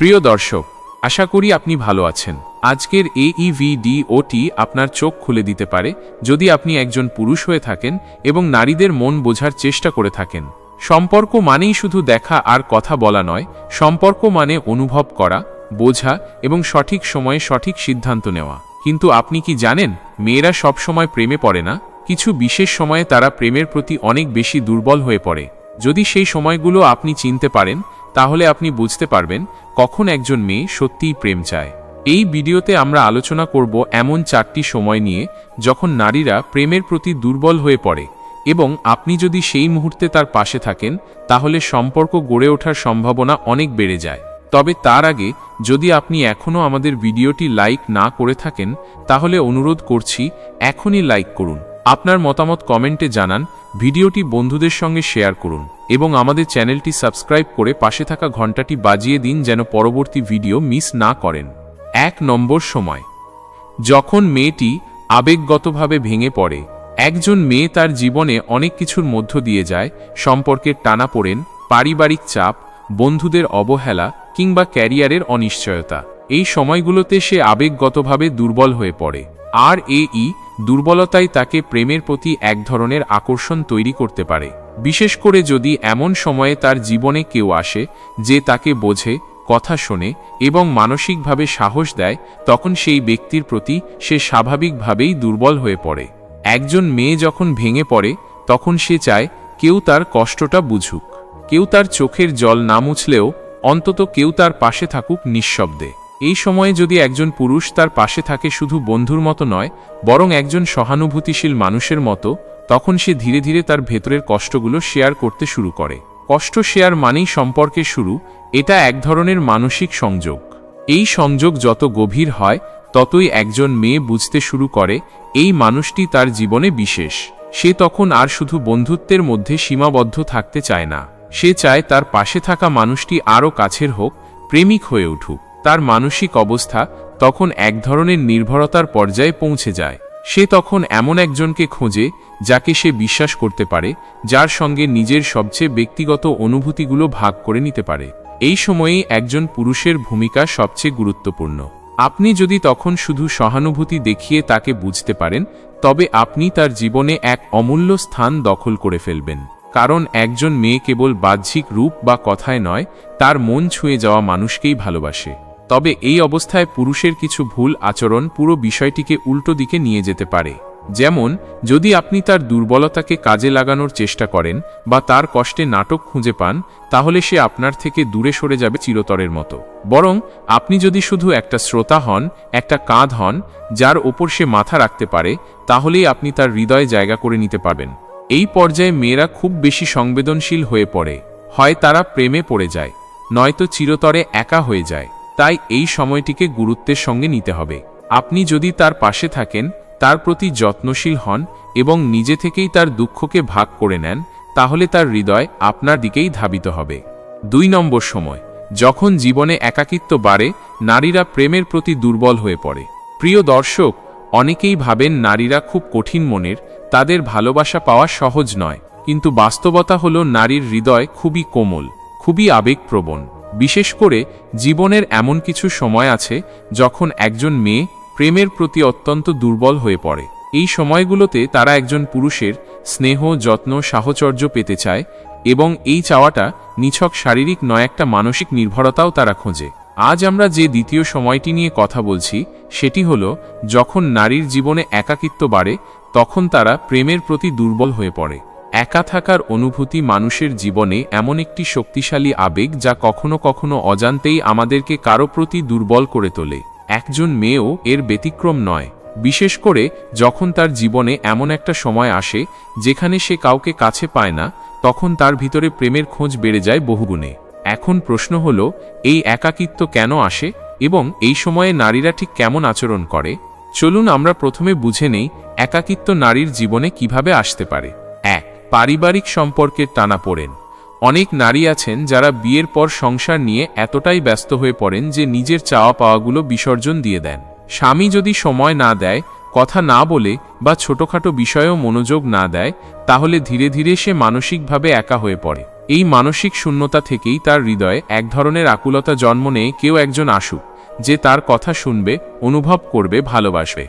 প্রিয় দর্শক, আশা করি আপনি ভালো আছেন। আজকের এইভিডিওটি আপনার চোখ খুলে দিতে পারে যদি আপনি একজন পুরুষ হয়ে থাকেন এবং নারীদের মন বোঝার চেষ্টা করে থাকেন। সম্পর্ক মানেই শুধু দেখা আর কথা বলা নয়, সম্পর্ক মানে অনুভব করা, বোঝা এবং সঠিক সময়ে সঠিক সিদ্ধান্ত নেওয়া। কিন্তু আপনি কি জানেন, মেয়েরা সব সময় প্রেমে পড়ে না? কিছু বিশেষ সময়ে তারা প্রেমের প্রতি অনেক বেশি দুর্বল হয়ে পড়ে। যদি সেই সময়গুলো আপনি চিনতে পারেন তাহলে আপনি বুঝতে পারবেন কখন একজন মেয়ে সত্যিই প্রেম চায়। এই ভিডিওতে আমরা আলোচনা করব এমন চারটি সময় নিয়ে যখন নারীরা প্রেমের প্রতি দুর্বল হয়ে পড়ে এবং আপনি যদি সেই মুহূর্তে তার পাশে থাকেন, তাহলে সম্পর্ক গড়ে ওঠার সম্ভাবনা অনেক বেড়ে যায়। তবে তার আগে যদি আপনি এখনও আমাদের ভিডিওটি লাইক না করে থাকেন, তাহলে অনুরোধ করছি এখনই লাইক করুন। আপনার মতামত কমেন্টে জানান, ভিডিওটি বন্ধুদের সঙ্গে শেয়ার করুন, এবং আমাদের চ্যানেলটি সাবস্ক্রাইব করে পাশে থাকা ঘন্টাটি বাজিয়ে দিন যেন পরবর্তী ভিডিও মিস না করেন। এক নম্বর সময়। যখন মেয়েটি আবেগগতভাবে ভেঙে পড়ে, একজন মেয়ে তার জীবনে অনেক কিছুর মধ্য দিয়ে যায়, সম্পর্কের টানাপোড়েন পারিবারিক চাপ, বন্ধুদের অবহেলা, কিংবা ক্যারিয়ারের অনিশ্চয়তা। এই সময়গুলোতে সে আবেগগতভাবে দুর্বল হয়ে পড়ে। আর এই দুর্বলতাই তাকে প্রেমের প্রতি এক ধরনের আকর্ষণ তৈরি করতে পারে। বিশেষ করে যদি এমন সময়ে তার জীবনে কেউ আসে, যে তাকে বোঝে, কথা শোনে এবং মানসিকভাবে সাহস দেয়, তখন সেই ব্যক্তির প্রতি সে স্বাভাবিকভাবেই দুর্বল হয়ে পড়ে। একজন মেয়ে যখন ভেঙে পড়ে, তখন সে চায়, কেউ তার কষ্টটা বুঝুক। কেউ তার চোখের জল না মুছলেও অন্তত কেউ তার পাশে থাকুক নিঃশব্দে। এই সময়ে যদি একজন পুরুষ তার পাশে থাকে শুধু বন্ধুর মতো নয়, বরং একজন সহানুভূতিশীল মানুষের মতো, তখন সে ধীরে ধীরে তার ভেতরের কষ্টগুলো শেয়ার করতে শুরু করে। কষ্ট শেয়ার মানেই সম্পর্কে শুরু, এটা এক ধরনের মানসিক সংযোগ। এই সংযোগ যত গভীর হয়, ততই একজন মেয়ে বুঝতে শুরু করে, এই মানুষটি তার জীবনে বিশেষ। সে তখন আর শুধু বন্ধুত্বের মধ্যে সীমাবদ্ধ থাকতে চায় না। সে চায় তার পাশে থাকা মানুষটি আরও কাছের হোক, প্রেমিক হয়ে উঠুক। তার মানসিক অবস্থা তখন এক ধরনের নির্ভরতার পর্যায়ে পৌঁছে যায়। সে তখন এমন একজনকে খোঁজে যাকে সে বিশ্বাস করতে পারে, যার সঙ্গে নিজের সবচেয়ে ব্যক্তিগত অনুভূতিগুলো ভাগ করে নিতে পারে। এই সময়েই একজন পুরুষের ভূমিকা সবচেয়ে গুরুত্বপূর্ণ। আপনি যদি তখন শুধু সহানুভূতি দেখিয়ে তাকে বুঝতে পারেন, তবে আপনি তার জীবনে এক অমূল্য স্থান দখল করে ফেলবেন। কারণ একজন মেয়ে কেবল বাহ্যিক রূপ বা কথায় নয়, তার মন ছুঁয়ে যাওয়া মানুষকেই ভালোবাসে। তবে এই অবস্থায় পুরুষের কিছু ভুল আচরণ পুরো বিষয়টিকে উল্টো দিকে নিয়ে যেতে পারে। যেমন, যদি আপনি তার দুর্বলতাকে কাজে লাগানোর চেষ্টা করেন বা তার কষ্টে নাটক খুঁজে পান, তাহলে সে আপনার থেকে দূরে সরে যাবে চিরতরের মতো। বরং, আপনি যদি শুধু একটা শ্রোতা হন, একটা কাঁধ হন, যার ওপর সে মাথা রাখতে পারে, তাহলেই আপনি তার হৃদয়ে জায়গা করে নিতে পারবেন। এই পর্যায়ে মেয়েরা খুব বেশি সংবেদনশীল হয়ে পড়ে। হয় তারা প্রেমে পড়ে যায়, নয়তো চিরতরে একা হয়ে যায়। তাই এই সময়টিকে গুরুত্বের সঙ্গে নিতে হবে। আপনি যদি তার পাশে থাকেন, তার প্রতি যত্নশীল হন এবং নিজে থেকেই তার দুঃখকে ভাগ করে নেন, তাহলে তার হৃদয় আপনার দিকেই ধাবিত হবে। দুই নম্বর সময়, যখন জীবনে একাকিত্ব বাড়ে, নারীরা প্রেমের প্রতি দুর্বল হয়ে পড়ে। প্রিয় দর্শক, অনেকেই ভাবেন নারীরা খুব কঠিন মনের, তাদের ভালোবাসা পাওয়া সহজ নয়, কিন্তু বাস্তবতা হল নারীর হৃদয় খুবই কোমল, খুবই আবেগপ্রবণ। বিশেষ করে জীবনের এমন কিছু সময় আছে যখন একজন মেয়ে প্রেমের প্রতি অত্যন্ত দুর্বল হয়ে পড়ে। এই সময়গুলোতে তারা একজন পুরুষের স্নেহ, যত্ন, সাহচর্য পেতে চায় এবং এই চাওয়াটা নিছক শারীরিক নয়, একটা মানসিক নির্ভরতাও তারা খোঁজে। আজ আমরা যে দ্বিতীয় সময়টি নিয়ে কথা বলছি, সেটি হল যখন নারীর জীবনে একাকিত্ব বাড়ে, তখন তারা প্রেমের প্রতি দুর্বল হয়ে পড়ে। একা থাকার অনুভূতি মানুষের জীবনে এমন একটি শক্তিশালী আবেগ যা কখনো কখনো অজান্তেই আমাদেরকে কারও প্রতি দুর্বল করে তোলে। একজন মেয়েও এর ব্যতিক্রম নয়। বিশেষ করে যখন তার জীবনে এমন একটা সময় আসে, যেখানে সে কাউকে কাছে পায় না, তখন তার ভিতরে প্রেমের খোঁজ বেড়ে যায় বহুগুণে। এখন প্রশ্ন হল, এই একাকিত্ব কেন আসে এবং এই সময়ে নারীরা ঠিক কেমন আচরণ করে? চলুন আমরা প্রথমে বুঝে নেই, একাকিত্ব নারীর জীবনে কীভাবে আসতে পারে। পারিবারিক সম্পর্কের টানা পড়েন। অনেক নারী আছেন যারা বিয়ের পর সংসার নিয়ে এতটাই ব্যস্ত হয়ে পড়েন যে নিজের চাওয়া পাওয়াগুলো বিসর্জন দিয়ে দেন। স্বামী যদি সময় না দেয়, কথা না বলে বা ছোটখাটো বিষয়েও মনোযোগ না দেয়, তাহলে ধীরে ধীরে সে মানসিকভাবে একা হয়ে পড়ে। এই মানসিক শূন্যতা থেকেই তার হৃদয়ে এক ধরনের আকুলতা জন্ম নেয় কেউ একজন আসুক, যে তার কথা শুনবে, অনুভব করবে, ভালোবাসবে।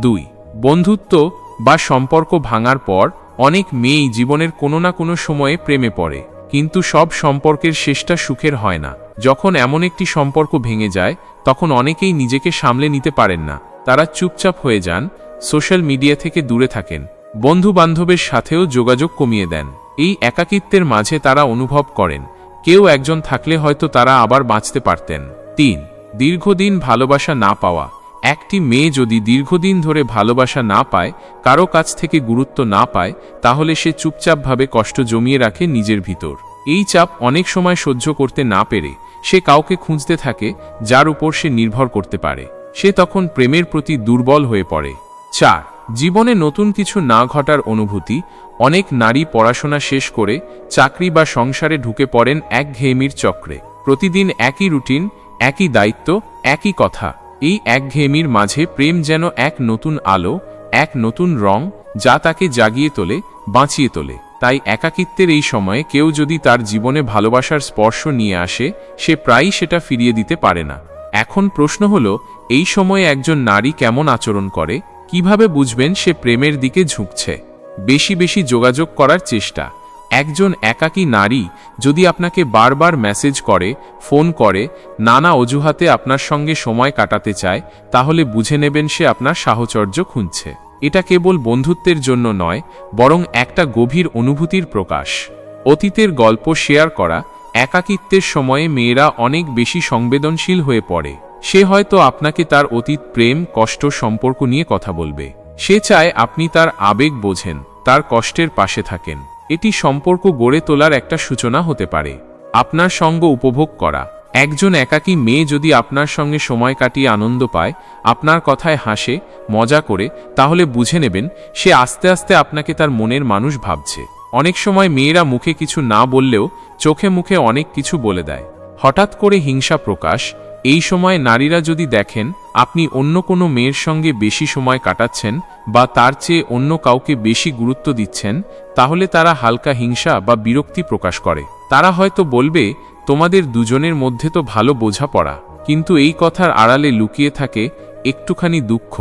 দুই, বন্ধুত্ব বা সম্পর্ক ভাঙার পর অনেক মেয়েই জীবনের কোনো না কোনো সময়ে প্রেমে পড়ে, কিন্তু সব সম্পর্কের শেষটা সুখের হয় না। যখন এমন একটি সম্পর্ক ভেঙে যায়, তখন অনেকেই নিজেকে সামলে নিতে পারেন না। তারা চুপচাপ হয়ে যান, সোশ্যাল মিডিয়া থেকে দূরে থাকেন বন্ধু বান্ধবের সাথেও যোগাযোগ কমিয়ে দেন। এই একাকিত্বের মাঝে তারা অনুভব করেন, কেউ একজন থাকলে হয়তো তারা আবার বাঁচতে পারতেন। তিন, দীর্ঘদিন ভালোবাসা না পাওয়া। একটি মেয়ে যদি দীর্ঘদিন ধরে ভালোবাসা না পায়, কারও কাছ থেকে গুরুত্ব না পায়, তাহলে সে চুপচাপভাবে কষ্ট জমিয়ে রাখে নিজের ভিতর। এই চাপ অনেক সময় সহ্য করতে না পেরে, সে কাউকে খুঁজতে থাকে, যার উপর সে নির্ভর করতে পারে। সে তখন প্রেমের প্রতি দুর্বল হয়ে পড়ে। চার, জীবনে নতুন কিছু না ঘটার অনুভূতি, অনেক নারী পড়াশোনা শেষ করে, চাকরি বা সংসারে ঢুকে পড়েন এক ঘেয়েমির চক্রে। প্রতিদিন একই রুটিন, একই দায়িত্ব, একই কথা। এই একঘেয়েমির মাঝে প্রেম যেন এক নতুন আলো, এক নতুন রং, যা তাকে জাগিয়ে তোলে, বাঁচিয়ে তোলে। তাই একাকিত্বের এই সময়ে কেউ যদি তার জীবনে ভালোবাসার স্পর্শ নিয়ে আসে, সে প্রায়ই সেটা ফিরিয়ে দিতে পারে না। এখন প্রশ্ন হল, এই সময়ে একজন নারী কেমন আচরণ করে? কীভাবে বুঝবেন সে প্রেমের দিকে ঝুঁকছে? বেশি বেশি যোগাযোগ করার চেষ্টা। একজন একাকী নারী যদি আপনাকে বারবার মেসেজ করে, ফোন করে, নানা অজুহাতে আপনার সঙ্গে সময় কাটাতে চায়, তাহলে বুঝে নেবেন সে আপনার সাহচর্য খুঁজছে। এটা কেবল বন্ধুত্বের জন্য নয়, বরং একটা গভীর অনুভূতির প্রকাশ। অতীতের গল্প শেয়ার করা, একাকিত্বের সময়ে মেয়েরা অনেক বেশি সংবেদনশীল হয়ে পড়ে। সে হয়তো আপনাকে তার অতীত প্রেম, কষ্ট, সম্পর্ক নিয়ে কথা বলবে। সে চায় আপনি তার আবেগ বোঝেন, তার কষ্টের পাশে থাকেন। এটি সম্পর্ক গড়ে তোলার একটা সূচনা হতে পারে। আপনার সঙ্গ উপভোগ করা। একজন একাকী মেয়ে যদি আপনার সঙ্গে সময় কাটিয়ে আনন্দ পায়, আপনার কথায় হাসে, মজা করে, তাহলে বুঝে নেবেন, সে আস্তে আস্তে আপনাকে তার মনের মানুষ ভাবছে। অনেক সময় মেয়েরা মুখে কিছু না বললেও চোখে মুখে অনেক কিছু বলে দেয়। হঠাৎ করে হিংসা প্রকাশ এই সময় নারীরা যদি দেখেন, আপনি অন্য কোনো মেয়ের সঙ্গে বেশি সময় কাটাচ্ছেন বা তার চেয়ে অন্য কাউকে বেশি গুরুত্ব দিচ্ছেন, তাহলে তারা হালকা হিংসা বা বিরক্তি প্রকাশ করে। তারা হয়তো বলবে, তোমাদের দুজনের মধ্যে তো ভালো বোঝাপড়া। কিন্তু এই কথার আড়ালে লুকিয়ে থাকে একটুখানি দুঃখ,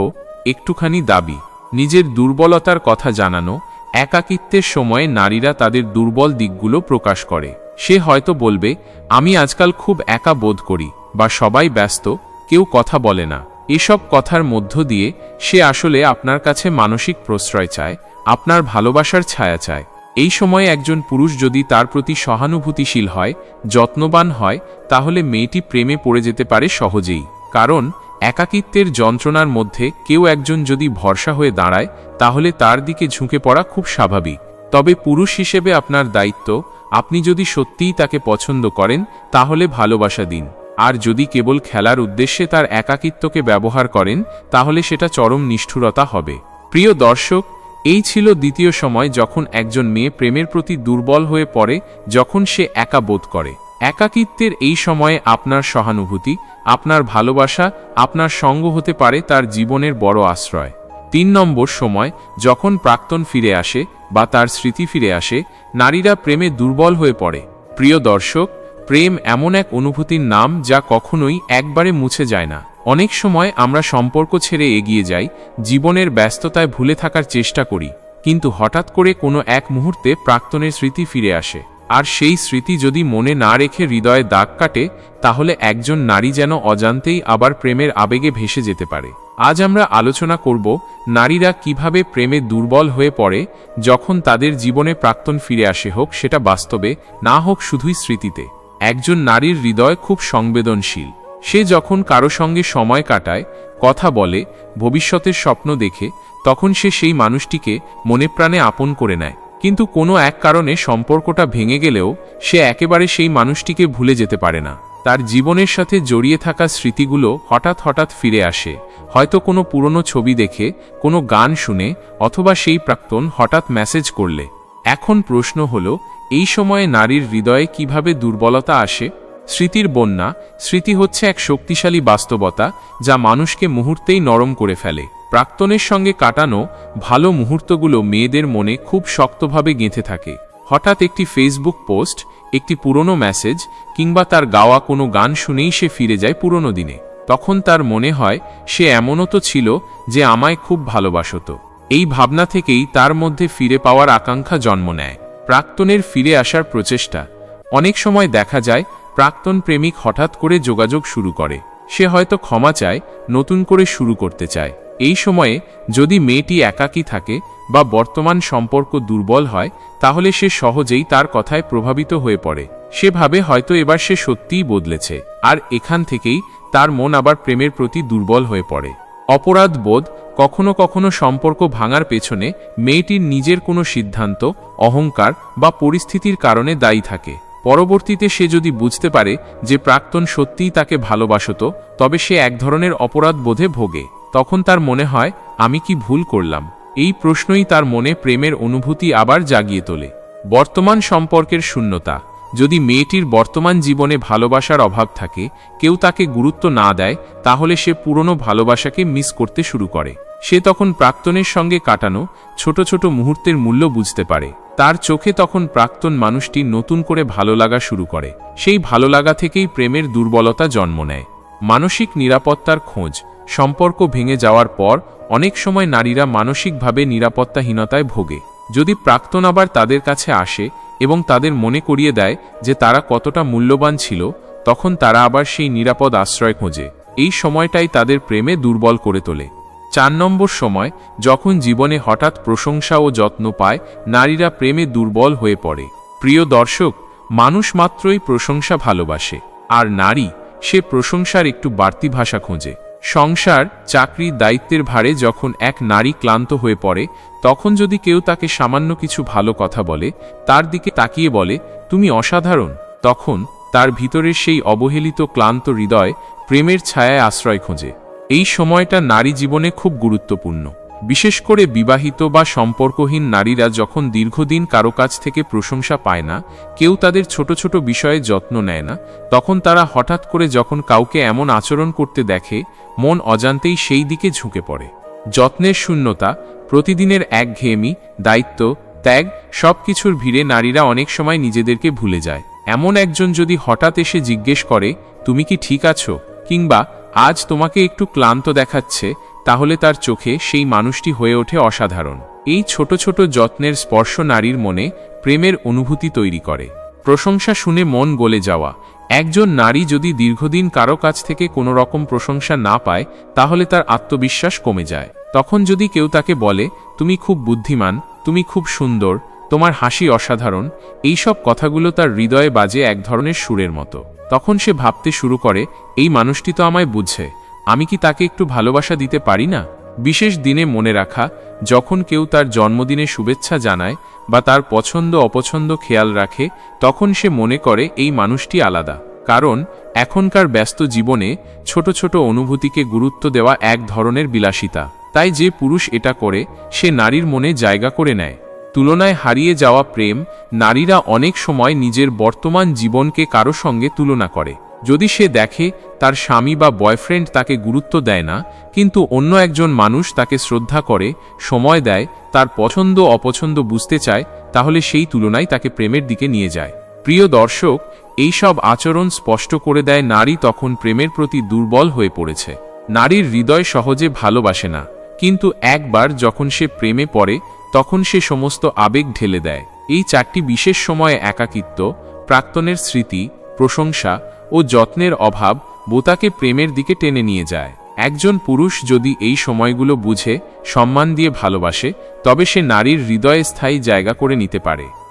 একটুখানি দাবি। নিজের দুর্বলতার কথা জানানো, একাকিত্বের সময়ে নারীরা তাদের দুর্বল দিকগুলো প্রকাশ করে। সে হয়তো বলবে, আমি আজকাল খুব একা বোধ করি। বা সবাই ব্যস্ত, কেউ কথা বলে না। এসব কথার মধ্য দিয়ে সে আসলে আপনার কাছে মানসিক প্রশ্রয় চায়, আপনার ভালোবাসার ছায়া চায়। এই সময়ে একজন পুরুষ যদি তার প্রতি সহানুভূতিশীল হয়, যত্নবান হয়, তাহলে মেয়েটি প্রেমে পড়ে যেতে পারে সহজেই। কারণ, একাকিত্বের যন্ত্রণার মধ্যে কেউ একজন যদি ভরসা হয়ে দাঁড়ায়, তাহলে তার দিকে ঝুঁকে পড়া খুব স্বাভাবিক। তবে পুরুষ হিসেবে আপনার দায়িত্ব, আপনি যদি সত্যিই তাকে পছন্দ করেন, তাহলে ভালোবাসা দিন। আর যদি কেবল খেলার উদ্দেশ্যে তার একাকিত্বকে ব্যবহার করেন, তাহলে সেটা চরম নিষ্ঠুরতা হবে। প্রিয় দর্শক, এই ছিল দ্বিতীয় সময় যখন একজন মেয়ে প্রেমের প্রতি দুর্বল হয়ে পড়ে, যখন সে একা বোধ করে। একাকিত্বের এই সময়ে আপনার সহানুভূতি, আপনার ভালোবাসা, আপনার সঙ্গ হতে পারে তার জীবনের বড় আশ্রয়। তিন নম্বর সময়, যখন প্রাক্তন ফিরে আসে বা তার স্মৃতি ফিরে আসে, নারীরা প্রেমে দুর্বল হয়ে পড়ে। প্রিয় দর্শক প্রেম এমন এক অনুভূতির নাম যা কখনোই একবারে মুছে যায় না। অনেক সময় আমরা সম্পর্ক ছেড়ে এগিয়ে যাই, জীবনের ব্যস্ততায় ভুলে থাকার চেষ্টা করি, কিন্তু হঠাৎ করে কোনো এক মুহূর্তে প্রাক্তনের স্মৃতি ফিরে আসে। আর সেই স্মৃতি যদি মনে না রেখে হৃদয়ে দাগ কাটে, তাহলে একজন নারী যেন অজান্তেই আবার প্রেমের আবেগে ভেসে যেতে পারে। আজ আমরা আলোচনা করব, নারীরা কীভাবে প্রেমে দুর্বল হয়ে পড়ে, যখন তাদের জীবনে প্রাক্তন ফিরে আসে হোক সেটা বাস্তবে, না হোক শুধুই স্মৃতিতে। একজন নারীর হৃদয় খুব সংবেদনশীল। সে যখন কারও সঙ্গে সময় কাটায়, কথা বলে, ভবিষ্যতের স্বপ্ন দেখে, তখন সে সেই মানুষটিকে মনে প্রাণে আপন করে নেয়। কিন্তু কোনো এক কারণে সম্পর্কটা ভেঙে গেলেও, সে একেবারে সেই মানুষটিকে ভুলে যেতে পারে না। তার জীবনের সাথে জড়িয়ে থাকা স্মৃতিগুলো হঠাৎ হঠাৎ ফিরে আসে। হয়তো কোনো পুরনো ছবি দেখে, কোনো গান শুনে, অথবা সেই প্রাক্তন হঠাৎ মেসেজ করলে। এখন প্রশ্ন হল, এই সময়ে নারীর হৃদয়ে কীভাবে দুর্বলতা আসে? স্মৃতির বন্যা, স্মৃতি হচ্ছে এক শক্তিশালী বাস্তবতা, যা মানুষকে মুহূর্তেই নরম করে ফেলে। প্রাক্তনের সঙ্গে কাটানো ভালো মুহূর্তগুলো মেয়েদের মনে খুব শক্তভাবে গেঁথে থাকে। হঠাৎ একটি ফেসবুক পোস্ট একটি পুরনো মেসেজ কিংবা তার গাওয়া কোনো গান শুনেই সে ফিরে যায় পুরনো দিনে। তখন তার মনে হয়, সে এমনও তো ছিল, যে আমায় খুব ভালোবাসত। এই ভাবনা থেকেই তার মধ্যে ফিরে পাওয়ার আকাঙ্ক্ষা জন্ম নেয়। প্রাক্তনের ফিরে আসার প্রচেষ্টা। অনেক সময় দেখা যায়, প্রাক্তন প্রেমিক হঠাৎ করে যোগাযোগ শুরু করে। সে হয়তো ক্ষমা চায়, নতুন করে শুরু করতে চায়। এই সময়ে, যদি মেয়েটি একাকী থাকে বা বর্তমান সম্পর্ক দুর্বল হয়, তাহলে সে সহজেই তার কথায় প্রভাবিত হয়ে পড়ে। সেভাবে হয়তো এবার সে সত্যিই বদলেছে। আর এখান থেকেই তার মন আবার প্রেমের প্রতি দুর্বল হয়ে পড়ে। অপরাধ বোধ কখনো কখনো সম্পর্ক ভাঙার পেছনে মেয়েটির নিজের কোনো সিদ্ধান্ত, অহংকার বা পরিস্থিতির কারণে দায়ী থাকে। পরবর্তীতে সে যদি বুঝতে পারে যে প্রাক্তন সত্যিই তাকে ভালোবাসত, তবে সে এক ধরনের অপরাধ বোধে ভোগে। তখন তার মনে হয়, আমি কি ভুল করলাম? এই প্রশ্নই তার মনে প্রেমের অনুভূতি আবার জাগিয়ে তোলে। বর্তমান সম্পর্কের শূন্যতা। যদি মেয়েটির বর্তমান জীবনে ভালোবাসার অভাব থাকে, কেউ তাকে গুরুত্ব না দেয়, তাহলে সে পুরনো ভালোবাসাকে মিস করতে শুরু করে। সে তখন প্রাক্তনের সঙ্গে কাটানো, ছোট ছোট মুহূর্তের মূল্য বুঝতে পারে। তার চোখে তখন প্রাক্তন মানুষটি নতুন করে ভালো লাগা শুরু করে। সেই ভালো লাগা থেকেই প্রেমের দুর্বলতা জন্ম নেয়। মানসিক নিরাপত্তার খোঁজ, সম্পর্ক ভেঙে যাওয়ার পর, অনেক সময় নারীরা মানসিকভাবে নিরাপত্তাহীনতায় ভোগে। যদি প্রাক্তন আবার তাদের কাছে আসে এবং তাদের মনে করিয়ে দেয় যে তারা কতটা মূল্যবান ছিল, তখন তারা আবার সেই নিরাপদ আশ্রয় খোঁজে। এই সময়টাই তাদের প্রেমে দুর্বল করে তোলে। চার নম্বর সময়, যখন জীবনে হঠাৎ প্রশংসা ও যত্ন পায়, নারীরা প্রেমে দুর্বল হয়ে পড়ে। প্রিয় দর্শক, মানুষ মাত্রই প্রশংসা ভালোবাসে, আর নারী সে প্রশংসার একটু বাড়তি ভাষা খোঁজে। সংসার, চাকরি, দায়িত্বের ভারে যখন এক নারী ক্লান্ত হয়ে পড়ে, তখন যদি কেউ তাকে সামান্য কিছু ভালো কথা বলে, তার দিকে তাকিয়ে বলে, তুমি অসাধারণ, তখন তার ভিতরের সেই অবহেলিত ক্লান্ত হৃদয় প্রেমের ছায়ায় আশ্রয় খোঁজে। এই সময়টা নারী জীবনে খুব গুরুত্বপূর্ণ। বিশেষ করে বিবাহিত বা সম্পর্কহীন নারীরা যখন দীর্ঘদিন কারও কাছ থেকে প্রশংসা পায় না, কেউ তাদের ছোট ছোট বিষয়ে যত্ন নেয় না, তখন তারা হঠাৎ করে যখন কাউকে এমন আচরণ করতে দেখে, মন অজান্তেই সেই দিকে ঝুঁকে পড়ে। যত্নের শূন্যতা, প্রতিদিনের একঘেয়েমি, দায়িত্ব, ত্যাগ সব কিছুর ভিড়ে নারীরা অনেক সময় নিজেদেরকে ভুলে যায়। এমন একজন যদি হঠাৎ এসে জিজ্ঞেস করে, তুমি কি ঠিক আছো? কিংবা, আজ তোমাকে একটু ক্লান্ত দেখাচ্ছে তাহলে তার চোখে সেই মানুষটি হয়ে ওঠে অসাধারণ। এই ছোট ছোট যত্নের স্পর্শ নারীর মনে প্রেমের অনুভূতি তৈরি করে। প্রশংসা শুনে মন গলে যাওয়া। একজন নারী যদি দীর্ঘদিন কারও কাছ থেকে কোনো রকম প্রশংসা না পায়, তাহলে তার আত্মবিশ্বাস কমে যায়। তখন যদি কেউ তাকে বলে, তুমি খুব বুদ্ধিমান, তুমি খুব সুন্দর, তোমার হাসি অসাধারণ এই সব কথাগুলো তার হৃদয়ে বাজে এক ধরনের সুরের মতো। তখন সে ভাবতে শুরু করে, এই মানুষটি তো আমায় বুঝছে। আমি কি তাকে একটু ভালোবাসা দিতে পারি না? বিশেষ দিনে মনে রাখা, যখন কেউ তার জন্মদিনে শুভেচ্ছা জানায় বা তার পছন্দ অপছন্দ খেয়াল রাখে, তখন সে মনে করে এই মানুষটি আলাদা। কারণ, এখনকার ব্যস্ত জীবনে ছোট ছোট অনুভূতিকে গুরুত্ব দেওয়া এক ধরনের বিলাসিতা। তাই যে পুরুষ এটা করে, সে নারীর মনে জায়গা করে নেয়। তুলনায় হারিয়ে যাওয়া প্রেম, নারীরা অনেক সময় নিজের বর্তমান জীবনকে কারও সঙ্গে তুলনা করে। যদি সে দেখে তার স্বামী বা বয়ফ্রেন্ড তাকে গুরুত্ব দেয় না, কিন্তু অন্য একজন মানুষ তাকে শ্রদ্ধা করে, সময় দেয়, তার পছন্দ অপছন্দ বুঝতে চায়, তাহলে সেই তুলনায় তাকে প্রেমের দিকে নিয়ে যায়। প্রিয় দর্শক এই সব আচরণ স্পষ্ট করে দেয় নারী তখন প্রেমের প্রতি দুর্বল হয়ে পড়েছে। নারীর হৃদয় সহজে ভালোবাসে না, কিন্তু একবার যখন সে প্রেমে পড়ে, তখন সে সমস্ত আবেগ ঢেলে দেয়। এই চারটি বিশেষ সময়ে একাকিত্ব, প্রাক্তনের স্মৃতি, প্রশংসা ও যত্নের অভাব বোতাকে প্রেমের দিকে টেনে নিয়ে যায়। একজন পুরুষ যদি এই সময়গুলো বুঝে, সম্মান দিয়ে ভালোবাসে, তবে সে নারীর হৃদয়ে স্থায়ী জায়গা করে নিতে পারে।